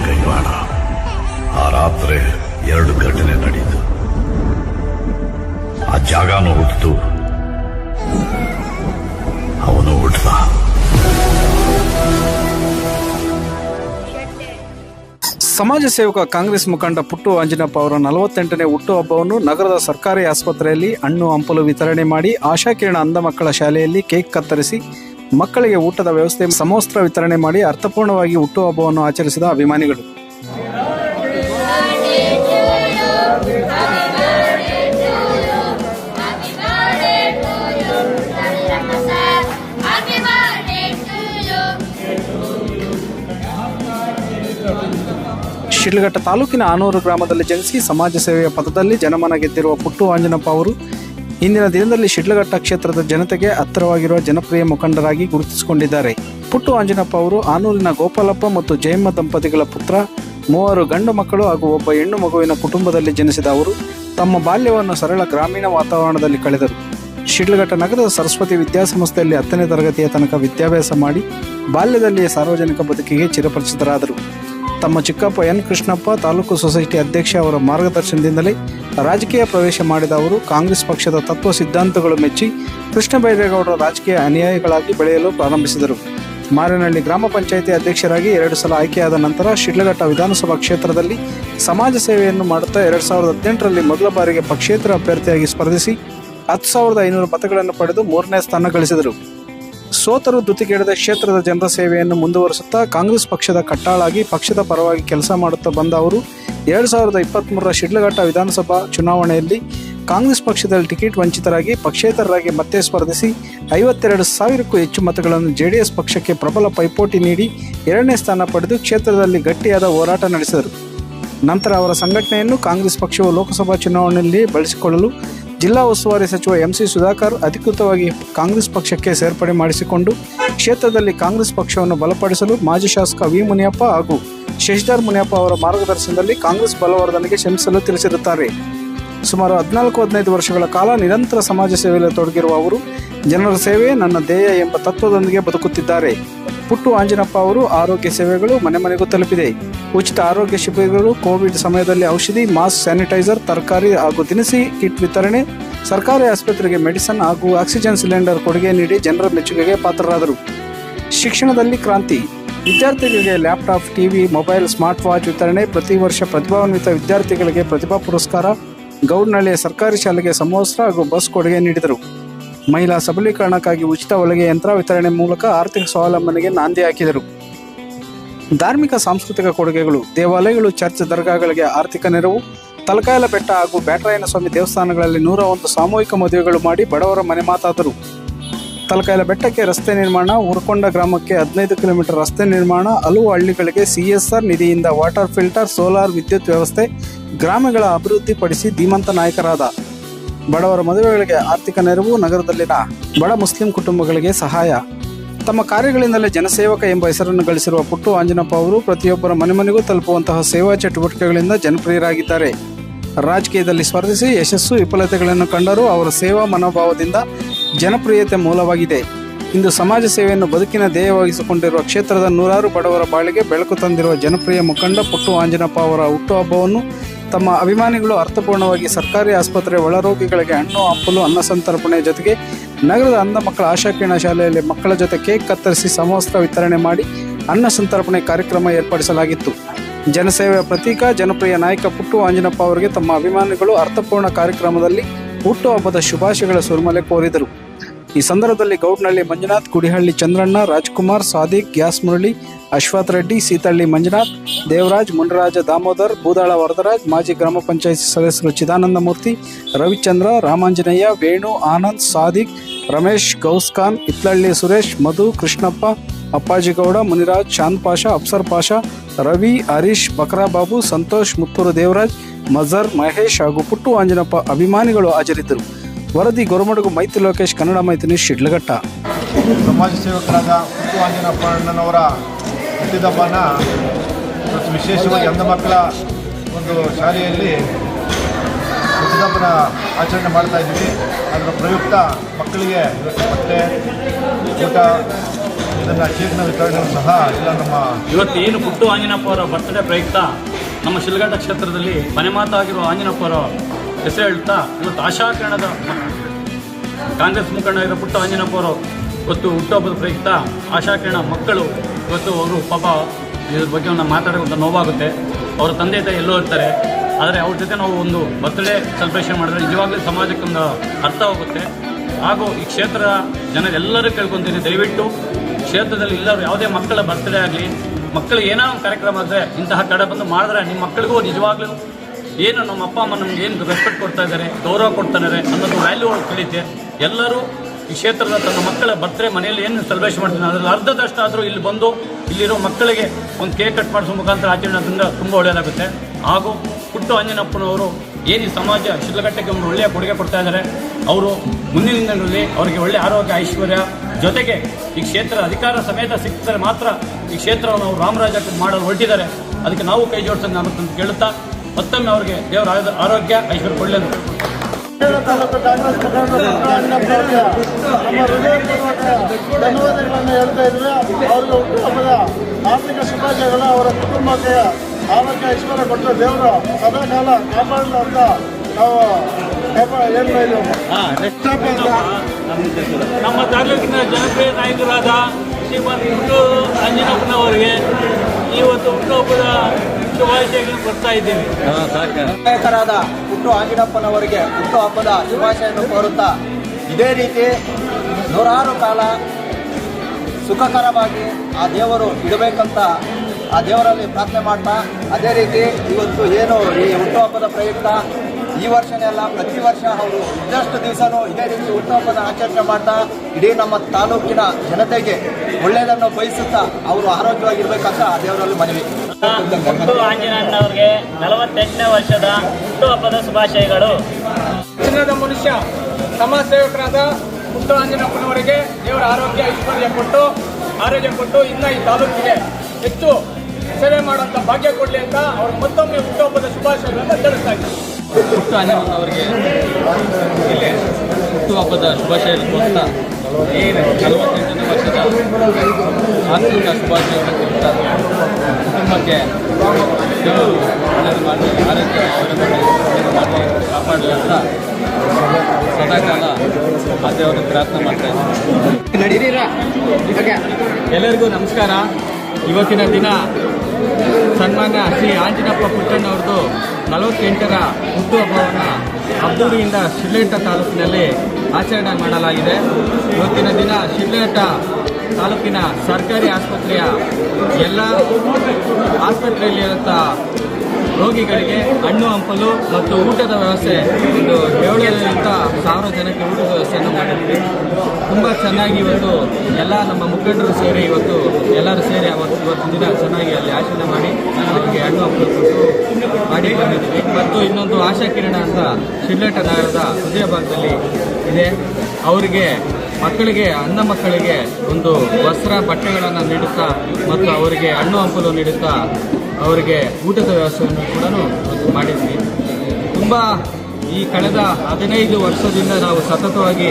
ಕೈವಾಡ. ಆ ರಾತ್ರಿ ಎರಡು ಘಟನೆ ನಡೆಯಿತು. ಆ ಜಾಗನೂ ಹುಟ್ಟಿತು ಅವನು ಹುಟ್ಟದ ಸಮಾಜ ಸೇವಕ ಕಾಂಗ್ರೆಸ್ ಮುಖಂಡ ಪುಟ್ಟು ಅಂಜನಪ್ಪ ಅವರ ನಲವತ್ತೆಂಟನೇ ಹುಟ್ಟುಹಬ್ಬವನ್ನು ನಗರದ ಸರ್ಕಾರಿ ಆಸ್ಪತ್ರೆಯಲ್ಲಿ ಹಣ್ಣು ಹಂಪಲು ವಿತರಣೆ ಮಾಡಿ ಆಶಾಕಿರಣ ಅಂಧ ಮಕ್ಕಳ ಶಾಲೆಯಲ್ಲಿ ಕೇಕ್ ಕತ್ತರಿಸಿ ಮಕ್ಕಳಿಗೆ ಊಟದ ವ್ಯವಸ್ಥೆ, ಸಮವಸ್ತ್ರ ವಿತರಣೆ ಮಾಡಿ ಅರ್ಥಪೂರ್ಣವಾಗಿ ಹುಟ್ಟುಹಬ್ಬವನ್ನು ಆಚರಿಸಿದ ಅಭಿಮಾನಿಗಳು. ಶಿಡ್ಲಘಟ್ಟ ತಾಲೂಕಿನ ಆನೂರು ಗ್ರಾಮದಲ್ಲಿ ಜನಿಸಿ ಸಮಾಜ ಸೇವೆಯ ಪಥದಲ್ಲಿ ಜನಮನ ಗೆದ್ದಿರುವ ಪುಟ್ಟು ಆಂಜನಪ್ಪ ಅವರು ಇಂದಿನ ದಿನದಲ್ಲಿ ಶಿಡ್ಲಘಟ್ಟ ಕ್ಷೇತ್ರದ ಜನತೆಗೆ ಹತ್ತಿರವಾಗಿರುವ ಜನಪ್ರಿಯ ಮುಖಂಡರಾಗಿ ಗುರುತಿಸಿಕೊಂಡಿದ್ದಾರೆ. ಪುಟ್ಟು ಆಂಜನಪ್ಪ ಅವರು ಆನೂರಿನ ಗೋಪಾಲಪ್ಪ ಮತ್ತು ಜಯಮ್ಮ ದಂಪತಿಗಳ ಪುತ್ರ, ಮೂವರು ಗಂಡು ಮಕ್ಕಳು ಹಾಗೂ ಒಬ್ಬ ಹೆಣ್ಣು ಮಗುವಿನ ಕುಟುಂಬದಲ್ಲಿ ಜನಿಸಿದ ಅವರು ತಮ್ಮ ಬಾಲ್ಯವನ್ನು ಸರಳ ಗ್ರಾಮೀಣ ವಾತಾವರಣದಲ್ಲಿ ಕಳೆದರು. ಶಿಡ್ಲಘಟ್ಟ ನಗರದ ಸರಸ್ವತಿ ವಿದ್ಯಾಸಂಸ್ಥೆಯಲ್ಲಿ ಹತ್ತನೇ ತರಗತಿಯ ತನಕ ವಿದ್ಯಾಭ್ಯಾಸ ಮಾಡಿ ಬಾಲ್ಯದಲ್ಲಿಯೇ ಸಾರ್ವಜನಿಕ ಬದುಕಿಗೆ ಚಿರಪರಿಚಿತರಾದರು. ತಮ್ಮ ಚಿಕ್ಕಪ್ಪ ಎನ್ ಕೃಷ್ಣಪ್ಪ ತಾಲೂಕು ಸೊಸೈಟಿ ಅಧ್ಯಕ್ಷ ಅವರ ಮಾರ್ಗದರ್ಶನದಿಂದಲೇ ರಾಜಕೀಯ ಪ್ರವೇಶ ಮಾಡಿದ ಅವರು ಕಾಂಗ್ರೆಸ್ ಪಕ್ಷದ ತತ್ವ ಸಿದ್ಧಾಂತಗಳು ಮೆಚ್ಚಿ ಕೃಷ್ಣ ಬೈರೇಗೌಡರ ರಾಜಕೀಯ ಅನುಯಾಯಿಗಳಾಗಿ ಬೆಳೆಯಲು ಪ್ರಾರಂಭಿಸಿದರು. ಮಾರಿನಹಳ್ಳಿ ಗ್ರಾಮ ಪಂಚಾಯಿತಿ ಅಧ್ಯಕ್ಷರಾಗಿ ಎರಡು ಸಲ ಆಯ್ಕೆಯಾದ ನಂತರ ಶಿಡ್ಲಘಟ್ಟ ವಿಧಾನಸಭಾ ಕ್ಷೇತ್ರದಲ್ಲಿ ಸಮಾಜ ಸೇವೆಯನ್ನು ಮಾಡುತ್ತಾ ಎರಡು ಸಾವಿರದ ಹದಿನೆಂಟರಲ್ಲಿ ಮೊದಲ ಬಾರಿಗೆ ಪಕ್ಷೇತರ ಅಭ್ಯರ್ಥಿಯಾಗಿ ಸ್ಪರ್ಧಿಸಿ ಹತ್ತು ಸಾವಿರದ ಐನೂರು ಮತಗಳನ್ನು ಪಡೆದು ಮೂರನೇ ಸ್ಥಾನ ಗಳಿಸಿದರು. ಸೋತರು ದುತಿಗೆಡದ ಕ್ಷೇತ್ರದ ಜನರ ಸೇವೆಯನ್ನು ಮುಂದುವರಿಸುತ್ತಾ ಕಾಂಗ್ರೆಸ್ ಪಕ್ಷದ ಕಟ್ಟಾಳಾಗಿ ಪಕ್ಷದ ಪರವಾಗಿ ಕೆಲಸ ಮಾಡುತ್ತಾ ಬಂದ ಅವರು ಎರಡು ಸಾವಿರದ ಇಪ್ಪತ್ತ್ಮೂರರ ಶಿಡ್ಲಘಟ್ಟ ವಿಧಾನಸಭಾ ಚುನಾವಣೆಯಲ್ಲಿ ಕಾಂಗ್ರೆಸ್ ಪಕ್ಷದಲ್ಲಿ ಟಿಕೆಟ್ ವಂಚಿತರಾಗಿ ಪಕ್ಷೇತರರಾಗಿ ಮತ್ತೆ ಸ್ಪರ್ಧಿಸಿ ಐವತ್ತೆರಡು ಸಾವಿರಕ್ಕೂ ಹೆಚ್ಚು ಮತಗಳನ್ನು ಜೆಡಿಎಸ್ ಪಕ್ಷಕ್ಕೆ ಪ್ರಬಲ ಪೈಪೋಟಿ ನೀಡಿ ಎರಡನೇ ಸ್ಥಾನ ಪಡೆದು ಕ್ಷೇತ್ರದಲ್ಲಿ ಗಟ್ಟಿಯಾದ ಹೋರಾಟ ನಡೆಸಿದರು. ನಂತರ ಅವರ ಸಂಘಟನೆಯನ್ನು ಕಾಂಗ್ರೆಸ್ ಪಕ್ಷವು ಲೋಕಸಭಾ ಚುನಾವಣೆಯಲ್ಲಿ ಬಳಸಿಕೊಳ್ಳಲು ಜಿಲ್ಲಾ ಉಸ್ತುವಾರಿ ಸಚಿವ ಎಂಸಿ ಸುಧಾಕರ್ ಅಧಿಕೃತವಾಗಿ ಕಾಂಗ್ರೆಸ್ ಪಕ್ಷಕ್ಕೆ ಸೇರ್ಪಡೆ ಮಾಡಿಸಿಕೊಂಡು ಕ್ಷೇತ್ರದಲ್ಲಿ ಕಾಂಗ್ರೆಸ್ ಪಕ್ಷವನ್ನು ಬಲಪಡಿಸಲು ಮಾಜಿ ಶಾಸಕ ವಿ ಮುನಿಯಪ್ಪ ಹಾಗೂ ಶಶಿಧರ್ ಮುನಿಯಪ್ಪ ಅವರ ಮಾರ್ಗದರ್ಶನದಲ್ಲಿ ಕಾಂಗ್ರೆಸ್ ಬಲವರ್ಧನೆಗೆ ಶ್ರಮಿಸಲು ತಿಳಿಸಿರುತ್ತಾರೆ. ಸುಮಾರು ಹದಿನಾಲ್ಕು, ಹದಿನೈದು ವರ್ಷಗಳ ಕಾಲ ನಿರಂತರ ಸಮಾಜ ಸೇವೆಯಲ್ಲಿ ತೊಡಗಿರುವ ಅವರು, ಜನರ ಸೇವೆ ನನ್ನ ಧ್ಯೇಯ ಎಂಬ ತತ್ವದೊಂದಿಗೆ ಬದುಕುತ್ತಿದ್ದಾರೆ. ಪುಟ್ಟು ಆಂಜನಪ್ಪ ಅವರು ಆರೋಗ್ಯ ಸೇವೆಗಳು ಮನೆ ಮನೆಗೂ ತಲುಪಿದೆ. ಉಚಿತ ಆರೋಗ್ಯ ಶಿಬಿರಗಳು, ಕೋವಿಡ್ ಸಮಯದಲ್ಲಿ ಔಷಧಿ, ಮಾಸ್ಕ್, ಸ್ಯಾನಿಟೈಸರ್, ತರಕಾರಿ ಹಾಗೂ ದಿನಸಿ ಕಿಟ್ ವಿತರಣೆ, ಸರ್ಕಾರಿ ಆಸ್ಪತ್ರೆಗೆ ಮೆಡಿಸನ್ ಹಾಗೂ ಆಕ್ಸಿಜನ್ ಸಿಲಿಂಡರ್ ಕೊಡುಗೆ ನೀಡಿ ಜನರ ಮೆಚ್ಚುಗೆಗೆ ಪಾತ್ರರಾದರು. ಶಿಕ್ಷಣದಲ್ಲಿ ಕ್ರಾಂತಿ ವಿದ್ಯಾರ್ಥಿಗಳಿಗೆ laptop, TV, mobile, smart watch ವಿತರಣೆ, ಪ್ರತಿ ವರ್ಷ ಪ್ರತಿಭಾನ್ವಿತ ವಿದ್ಯಾರ್ಥಿಗಳಿಗೆ ಪ್ರತಿಭಾ ಪುರಸ್ಕಾರ, ಗೌಡ್ನಹಳ್ಳಿಯ ಸರ್ಕಾರಿ ಶಾಲೆಗೆ ಸಮವಸ್ತ್ರ ಹಾಗೂ ಬಸ್ ಕೊಡುಗೆ ನೀಡಿದರು. ಮಹಿಳಾ ಸಬಲೀಕರಣಕ್ಕಾಗಿ ಉಚಿತ ಹೊಲಿಗೆ ಯಂತ್ರ ವಿತರಣೆ ಮೂಲಕ ಆರ್ಥಿಕ ಸ್ವಾವಲಂಬನೆಗೆ ನಾಂದಿ ಹಾಕಿದರು. ಧಾರ್ಮಿಕ, ಸಾಂಸ್ಕೃತಿಕ ಕೊಡುಗೆಗಳು, ದೇವಾಲಯಗಳು, ಚರ್ಚ್ ದರ್ಗಾಗಳಿಗೆ ಆರ್ಥಿಕ ನೆರವು ತಲಕಾಯಲ ಬೆಟ್ಟ ಹಾಗೂ ಬ್ಯಾಟರಾಯನ ಸ್ವಾಮಿ ದೇವಸ್ಥಾನಗಳಲ್ಲಿ ನೂರ ಒಂದು ಸಾಮೂಹಿಕ ಮದುವೆಗಳು ಮಾಡಿ ಬಡವರ ಮನೆ ಮಾತಾದರು. ತಲಕಾಯಲ ಬೆಟ್ಟಕ್ಕೆ ರಸ್ತೆ ನಿರ್ಮಾಣ ಉರ್ಕೊಂಡ ಗ್ರಾಮಕ್ಕೆ ಹದಿನೈದು ಕಿಲೋಮೀಟರ್ ರಸ್ತೆ ನಿರ್ಮಾಣ, ಹಲವು ಹಳ್ಳಿಗಳಿಗೆ ಸಿಎಸ್ಆರ್ ನಿಧಿಯಿಂದ ವಾಟರ್ ಫಿಲ್ಟರ್, ಸೋಲಾರ್, ವಿದ್ಯುತ್ ವ್ಯವಸ್ಥೆ ಗ್ರಾಮಗಳ ಅಭಿವೃದ್ಧಿಪಡಿಸಿ ಧೀಮಂತ ನಾಯಕರಾದ ಬಡವರ ಮದುವೆಗಳಿಗೆ ಆರ್ಥಿಕ ನೆರವು, ನಗರದಲ್ಲಿನ ಬಡ ಮುಸ್ಲಿಂ ಕುಟುಂಬಗಳಿಗೆ ಸಹಾಯ. ತಮ್ಮ ಕಾರ್ಯಗಳಿಂದಲೇ ಜನಸೇವಕ ಎಂಬ ಹೆಸರನ್ನು ಗಳಿಸಿರುವ ಪುಟ್ಟು ಆಂಜನಪ್ಪ ಅವರು ಪ್ರತಿಯೊಬ್ಬರ ಮನೆ ಮನೆಗೂ ತಲುಪುವಂತಹ ಸೇವಾ ಚಟುವಟಿಕೆಗಳಿಂದ ಜನಪ್ರಿಯರಾಗಿದ್ದಾರೆ. ರಾಜಕೀಯದಲ್ಲಿ ಸ್ಪರ್ಧಿಸಿ ಯಶಸ್ಸು, ವಿಫಲತೆಗಳನ್ನು ಕಂಡರೂ ಅವರ ಸೇವಾ ಮನೋಭಾವದಿಂದ ಜನಪ್ರಿಯತೆ ಮೂಲವಾಗಿದೆ. ಇಂದು ಸಮಾಜ ಸೇವೆಯನ್ನು ಬದುಕಿನ ಧ್ಯೇಯವಾಗಿಸಿಕೊಂಡಿರುವ ಕ್ಷೇತ್ರದ ನೂರಾರು ಬಡವರ ಬಾಳಿಗೆ ಬೆಳಕು ತಂದಿರುವ ಜನಪ್ರಿಯ ಮುಖಂಡ ಪುಟ್ಟು ಆಂಜನಪ್ಪ ಅವರ ಹುಟ್ಟುಹಬ್ಬವನ್ನು ತಮ್ಮ ಅಭಿಮಾನಿಗಳು ಅರ್ಥಪೂರ್ಣವಾಗಿ ಸರ್ಕಾರಿ ಆಸ್ಪತ್ರೆ ಒಳರೋಗಿಗಳಿಗೆ ಹಣ್ಣು, ಹಂಪಲು, ಅನ್ನ ಸಂತರ್ಪಣೆ ಜೊತೆಗೆ ನಗರದ ಅಂಧ ಮಕ್ಕಳ ಆಶಾಕಿರಣ ಶಾಲೆಯಲ್ಲಿ ಮಕ್ಕಳ ಜೊತೆ ಕೇಕ್ ಕತ್ತರಿಸಿ ಸಮವಸ್ತ್ರ ವಿತರಣೆ ಮಾಡಿ ಅನ್ನ ಸಂತರ್ಪಣೆ ಕಾರ್ಯಕ್ರಮ ಏರ್ಪಡಿಸಲಾಗಿತ್ತು. ಜನಸೇವೆಯ ಪ್ರತೀಕ ಜನಪ್ರಿಯ ನಾಯಕ ಪುಟ್ಟು ಆಂಜನಪ್ಪ ಅವರಿಗೆ ತಮ್ಮ ಅಭಿಮಾನಿಗಳು ಅರ್ಥಪೂರ್ಣ ಕಾರ್ಯಕ್ರಮದಲ್ಲಿ ಹುಟ್ಟುಹಬ್ಬದ ಶುಭಾಶಯಗಳ ಸುರ್ಮಲೆ ಕೋರಿದರು. ಈ ಸಂದರ್ಭದಲ್ಲಿ ಗೌಡ್ನಹಳ್ಳಿ ಮಂಜುನಾಥ್, ಕುಡಿಹಳ್ಳಿ ಚಂದ್ರಣ್ಣ, ರಾಜ್ಕುಮಾರ್, ಸಾದಿಕ್, ಗ್ಯಾಸ್ ಮುರಳಿ, ಅಶ್ವಥ್ ರೆಡ್ಡಿ, ಸೀತಳ್ಳಿ ಮಂಜುನಾಥ್, ದೇವರಾಜ್, ಮುನರಾಜ ದಾಮೋದರ್ ಬೂದಾಳ ವರದರಾಜ್, ಮಾಜಿ ಗ್ರಾಮ ಪಂಚಾಯಿತಿ ಸದಸ್ಯರು ಚಿದಾನಂದ ಮೂರ್ತಿ ರವಿಚಂದ್ರ, ರಾಮಾಂಜನೇಯ, ವೇಣು, ಆನಂದ್, ಸಾದಿಕ್, ರಮೇಶ್ ಗೌಸ್ಖಾನ್ ಇತ್ಲಳ್ಳಿ ಸುರೇಶ್, ಮಧು, ಕೃಷ್ಣಪ್ಪ ಅಪ್ಪಾಜಿಗೌಡ ಮುನಿರಾಜ್ ಶಾಂತ್ ಪಾಷ ಅಪ್ಸರ್ ಪಾಷಾ, ರವಿ, ಹರೀಶ್, ಬಕ್ರಾಬಾಬು, ಸಂತೋಷ್, ಮುತ್ತೂರು ದೇವರಾಜ್, ಮಜರ್, ಮಹೇಶ್ ಹಾಗೂ ಪುಟ್ಟು ಆಂಜನಪ್ಪ ಅಭಿಮಾನಿಗಳು ಹಾಜರಿದ್ದರು. ವರದಿ ಗೊರಮಡುಗು ಮೈತ್ರಿ ಲೋಕೇಶ್ ಕನ್ನಡ ಮೈತ್ರಿ ನ್ಯೂಸ್ ಶಿಡ್ಲಘಟ್ಟ. ಸಮಾಜ ಸೇವಕರಾದ ಪುಟ್ಟು ಆಂಜನಪ್ಪ ಅಣ್ಣನವರ ಹುಟ್ಟಿದಬ್ಬನ ಇವತ್ತು ವಿಶೇಷವಾಗಿ ಅಂಧ ಮಕ್ಕಳ ಒಂದು ಶಾಲೆಯಲ್ಲಿ ಹುಟ್ಟಿದಬ್ಬನ ಆಚರಣೆ ಮಾಡ್ತಾ ಇದ್ದೀವಿ. ಅದರ ಪ್ರಯುಕ್ತ ಮಕ್ಕಳಿಗೆ ಇವತ್ತು ಬಟ್ಟೆ ಊಟ ಇದನ್ನು ಕೇಕ್ನ ವಿತರಣೆ ಸಹ ಇಲ್ಲ ನಮ್ಮ ಇವತ್ತು ಏನು ಪುಟ್ಟು ಆಂಜನಪ್ಪ ಅವರ ಬರ್ತ್ಡೇ ಪ್ರಯುಕ್ತ ನಮ್ಮ ಶಿಲ್ಘಟ್ಟ ಕ್ಷೇತ್ರದಲ್ಲಿ ಮನೆ ಮಾತಾಗಿರುವ ಆಂಜನಪ್ಪ ಅವರ ಹೆಸರು ಹೇಳ್ತಾ ಇವತ್ತು ಆಶಾಕಿರಣದ ಕಾಂಗ್ರೆಸ್ ಮುಖಂಡರಾಗಿರೋ ಪುಟ್ಟ ಅಂಜನಪ್ಪ ಅವರು ಇವತ್ತು ಹುಟ್ಟುಹಬ್ಬದ ಪ್ರಯುಕ್ತ ಆಶಾಕಿರಣ ಮಕ್ಕಳು ಇವತ್ತು ಅವರು ಪಾಪ ಇದ್ರ ಬಗ್ಗೆ ನಾವು ಮಾತಾಡೋದು ನೋವಾಗುತ್ತೆ. ಅವರ ತಂದೆ ತಾಯಿ ಎಲ್ಲೋ ಇರ್ತಾರೆ. ಆದರೆ ಅವ್ರ ಜೊತೆ ನಾವು ಒಂದು ಬರ್ತ್ಡೇ ಸೆಲೆಬ್ರೇಷನ್ ಮಾಡಿದ್ರೆ ನಿಜವಾಗ್ಲೂ ಸಮಾಜಕ್ಕೊಂದು ಅರ್ಥ ಹೋಗುತ್ತೆ ಹಾಗೂ ಈ ಕ್ಷೇತ್ರ ಜನರೆಲ್ಲರೂ ಕೇಳ್ಕೊತೀನಿ, ದಯವಿಟ್ಟು ಕ್ಷೇತ್ರದಲ್ಲಿ ಎಲ್ಲರೂ ಯಾವುದೇ ಮಕ್ಕಳ ಬರ್ತ್ಡೇ ಆಗಲಿ ಮಕ್ಕಳಿಗೆ ಏನೋ ಒಂದು ಕಾರ್ಯಕ್ರಮ ಆದರೆ ಇಂತಹ ಕಡೆ ಬಂದು ಮಾಡಿದ್ರೆ ನಿಮ್ಮ ಮಕ್ಕಳಿಗೂ ನಿಜವಾಗ್ಲೂ ಏನು ನಮ್ಮ ಅಪ್ಪ ಅಮ್ಮ ನಮ್ಗೆ ಏನು ರೆಸ್ಪೆಕ್ಟ್ ಕೊಡ್ತಾ ಇದ್ದಾರೆ, ಗೌರವ ಕೊಡ್ತಾ ಇದ್ದಾರೆ ಅನ್ನೋದು ವ್ಯಾಲ್ಯೂ ತಿಳಿಯುತ್ತೆ. ಎಲ್ಲರೂ ಈ ಕ್ಷೇತ್ರದ ತನ್ನ ಮಕ್ಕಳ ಬರ್ತ್ಡೇ ಮನೆಯಲ್ಲಿ ಏನು ಸೆಲೆಬ್ರೇಷನ್ ಮಾಡ್ತೀನಿ ಅದರಲ್ಲಿ ಅರ್ಧದಷ್ಟಾದರೂ ಇಲ್ಲಿ ಬಂದು ಇಲ್ಲಿರೋ ಮಕ್ಕಳಿಗೆ ಒಂದು ಕೇಕ್ ಕಟ್ ಮಾಡಿಸೋ ಮುಖಾಂತರ ಆಚರಣೆ ಅದರಿಂದ ತುಂಬ ಒಳ್ಳೆಯದಾಗುತ್ತೆ. ಹಾಗೂ ಪುಟ್ಟು ಅಂಜನಪ್ಪನವರು ಏನು ಈ ಸಮಾಜ ಶಿಡ್ಲಘಟ್ಟಕ್ಕೆ ಒಂದು ಒಳ್ಳೆಯ ಕೊಡುಗೆ ಕೊಡ್ತಾ ಇದ್ದಾರೆ, ಅವರು ಮುಂದಿನ ದಿನಗಳಲ್ಲಿ ಅವರಿಗೆ ಒಳ್ಳೆಯ ಆರೋಗ್ಯ, ಐಶ್ವರ್ಯ ಜೊತೆಗೆ ಈ ಕ್ಷೇತ್ರ ಅಧಿಕಾರ ಸಮೇತ ಸಿಕ್ಕಿದರೆ ಮಾತ್ರ ಈ ಕ್ಷೇತ್ರವನ್ನು ಅವರು ರಾಮರಾಜಕ್ಕೆ ಮಾಡಲು ಹೊರಟಿದ್ದಾರೆ. ಅದಕ್ಕೆ ನಾವು ಕೈ ಜೋಡಿಸೋಣ ಅಂತ ಕೇಳುತ್ತಾ ಮತ್ತೊಮ್ಮೆ ಅವರಿಗೆ ದೇವರ ಆರೋಗ್ಯ, ಐಶ್ವರ್ಯ ಒಳ್ಳೆಯದು. ನಮ್ಮ ಹೃದಯಪೂರ್ವಕ ಧನ್ಯವಾದಗಳನ್ನು ಹೇಳ್ತಾ ಇದ್ರೆ ಅವರಿಗೆ ಹುಟ್ಟುಹಬ್ಬದ ಆರ್ಥಿಕ ಶುಭಾಶಯಗಳು ಅವರ ಕುಟುಂಬಕ್ಕೆ ಆರೋಗ್ಯ ಈಶ್ವರ ಕೊಟ್ಟು ದೇವರು ಸದಾಕಾಲ ಕಾಪಾಡಲು ಅಂತ ನಾವು ಹೇಪ- ಏನು ಇದು ಇಷ್ಟಪಡ್ತಾ ನಮ್ಮ ತಾಲೂಕಿನ ಜನಪ್ರಿಯ ನಾಯಕರಾದ ಶ್ರೀಮಂತ ಪುಟ್ಟು ಅಂಜನಪ್ಪನವರಿಗೆ ಇವತ್ತು ಹುಟ್ಟುಹಬ್ಬದ ಶುಭಾಶಯಗಳನ್ನು ಬರ್ತಾ ಇದ್ದೀವಿ. ನಾಯಕರಾದ ಹುಟ್ಟು ಆಂಜನಪ್ಪನವರಿಗೆ ಹುಟ್ಟುಹಬ್ಬದ ಶುಭಾಶಯವನ್ನು ಕೋರುತ್ತಾ ಇದೇ ರೀತಿ ನೂರಾರು ಕಾಲ ಸುಖಕರವಾಗಿ ಆ ದೇವರು ಇಡಬೇಕಂತ ಆ ದೇವರಲ್ಲಿ ಪ್ರಾರ್ಥನೆ ಮಾಡ್ತಾ, ಅದೇ ರೀತಿ ಇವತ್ತು ಏನು ಈ ಹುಟ್ಟುಹಬ್ಬದ ಪ್ರಯುಕ್ತ ಈ ವರ್ಷನೇ ಅಲ್ಲ ಪ್ರತಿ ವರ್ಷ ಅವರು ಇದ್ದಷ್ಟು ದಿವಸನೂ ಇದೇ ರೀತಿ ಹುಟ್ಟುಹಬ್ಬದ ಆಚರಣೆ ಮಾಡ್ತಾ ಇಡೀ ನಮ್ಮ ತಾಲೂಕಿನ ಜನತೆಗೆ ಒಳ್ಳೆಯದನ್ನು ಬಯಸುತ್ತಾ ಅವರು ಆರೋಗ್ಯವಾಗಿರ್ಬೇಕಂತ ಆ ದೇವರಲ್ಲಿ ಮನವಿ. ಆಂಜನೇಯನವ್ರಿಗೆ ನಲವತ್ತೆಂಟನೇ ವರ್ಷದ ಹುಟ್ಟುಹಬ್ಬದ ಶುಭಾಶಯಗಳು. ಚಿನ್ನದ ಮನುಷ್ಯ ಸಮಾಜ ಸೇವಕರಾದ ಹುಟ್ಟು ಆಂಜನಪ್ಪನವರಿಗೆ ದೇವರ ಆರೋಗ್ಯ ಐಶ್ವರ್ಯ ಕೊಟ್ಟು ಆರೋಗ್ಯ ಕೊಟ್ಟು ಇನ್ನ ಈ ತಾಲೂಕಿಗೆ ಹೆಚ್ಚು ಸೇವೆ ಮಾಡುವಂತ ಭಾಗ್ಯ ಕೊಡಲಿ ಅಂತ ಅವ್ರು ಮತ್ತೊಮ್ಮೆ ಹುಟ್ಟುಹಬ್ಬದ ಶುಭಾಶಯಗಳನ್ನು ತಿಳಿಸ್ತಾ ಇದ್ದಾರೆ ಪುಟ್ಟು ಅವರಿಗೆ ಇಲ್ಲಿ ಹುಟ್ಟುಹಬ್ಬದ ಶುಭಾಶಯ ಈ ನಲವತ್ತೆಂಟನೇ ವರ್ಷದ ಆರ್ಥಿಕ ಕೋರ್ತಾ ಕುಟುಂಬಕ್ಕೆ ದೇವರು ಒಳ್ಳೆಯದು ಮಾಡಲಿ ಆರೋಗ್ಯ ಆರೋಗ್ಯ ಒಳ್ಳೆಯದು ಮಾಡಲಿ ಕಾಪಾಡಲಿ ಅಂತ ಸದಾಕಾಲ ಆ ದೇವರ ಪ್ರಾರ್ಥನೆ ಮಾಡ್ತಾ ಇದ್ದೀನಿ. ಎಲ್ಲರಿಗೂ ನಮಸ್ಕಾರ. ಇವತ್ತಿನ ದಿನ ಸನ್ಮಾನ್ಯ ಶ್ರೀ ಆಂಜನಪ್ಪ ಪುಟ್ಟಣ್ಣವ್ರದ್ದು ನಲವತ್ತೆಂಟರ ಹುಟ್ಟುಹಬ್ಬವನ್ನು ಅದ್ದೂರಿಯಿಂದ ಶಿಡ್ಲಘಟ್ಟ ತಾಲೂಕಿನಲ್ಲಿ ಆಚರಣೆ ಮಾಡಲಾಗಿದೆ. ಇವತ್ತಿನ ದಿನ ಶಿಡ್ಲಘಟ್ಟ ತಾಲೂಕಿನ ಸರ್ಕಾರಿ ಆಸ್ಪತ್ರೆಯ ಎಲ್ಲ ಆಸ್ಪತ್ರೆಯಲ್ಲಿರುವಂಥ ರೋಗಿಗಳಿಗೆ ಹಣ್ಣು, ಹಂಪಲು ಮತ್ತು ಊಟದ ವ್ಯವಸ್ಥೆ. ಒಂದು ಏಳರಿಂದ ಸಾವಿರ ಜನಕ್ಕೆ ಊಟದ ವ್ಯವಸ್ಥೆಯನ್ನು ಮಾಡಿದ್ವಿ. ತುಂಬ ಚೆನ್ನಾಗಿ ಇವತ್ತು ಎಲ್ಲ ನಮ್ಮ ಮುಖಂಡರು ಸೇರಿ ಇವತ್ತು ಎಲ್ಲರೂ ಸೇರಿ ಅವತ್ತು ಇವತ್ತು ದಿನ ಚೆನ್ನಾಗಿ ಅಲ್ಲಿ ಆಚರಣೆ ಮಾಡಿ ಅವರಿಗೆ ಹಣ್ಣು, ಹಂಪಲು ಮಾಡಿ ಬಂದಿದ್ವಿ ಮತ್ತು ಇನ್ನೊಂದು ಆಶಾ ಕಿರಣ ಅಂತ ಶಿಡ್ಲಘಟ್ಟ ನಗರದ ಹೃದಯ ಭಾಗದಲ್ಲಿ ಇದೆ. ಅವರಿಗೆ ಮಕ್ಕಳಿಗೆ ಅನ್ನ ಮಕ್ಕಳಿಗೆ ಒಂದು ವಸ್ತ್ರ, ಬಟ್ಟೆಗಳನ್ನು ನೀಡುತ್ತಾ ಮತ್ತು ಅವರಿಗೆ ಹಣ್ಣು, ಹಂಪಲು ನೀಡುತ್ತಾ ಅವರಿಗೆ ಊಟದ ವ್ಯವಸ್ಥೆಯನ್ನು ಕೂಡ ಮಾಡಿದ್ವಿ. ತುಂಬ ಈ ಕಳೆದ ಹದಿನೈದು ವರ್ಷದಿಂದ ನಾವು ಸತತವಾಗಿ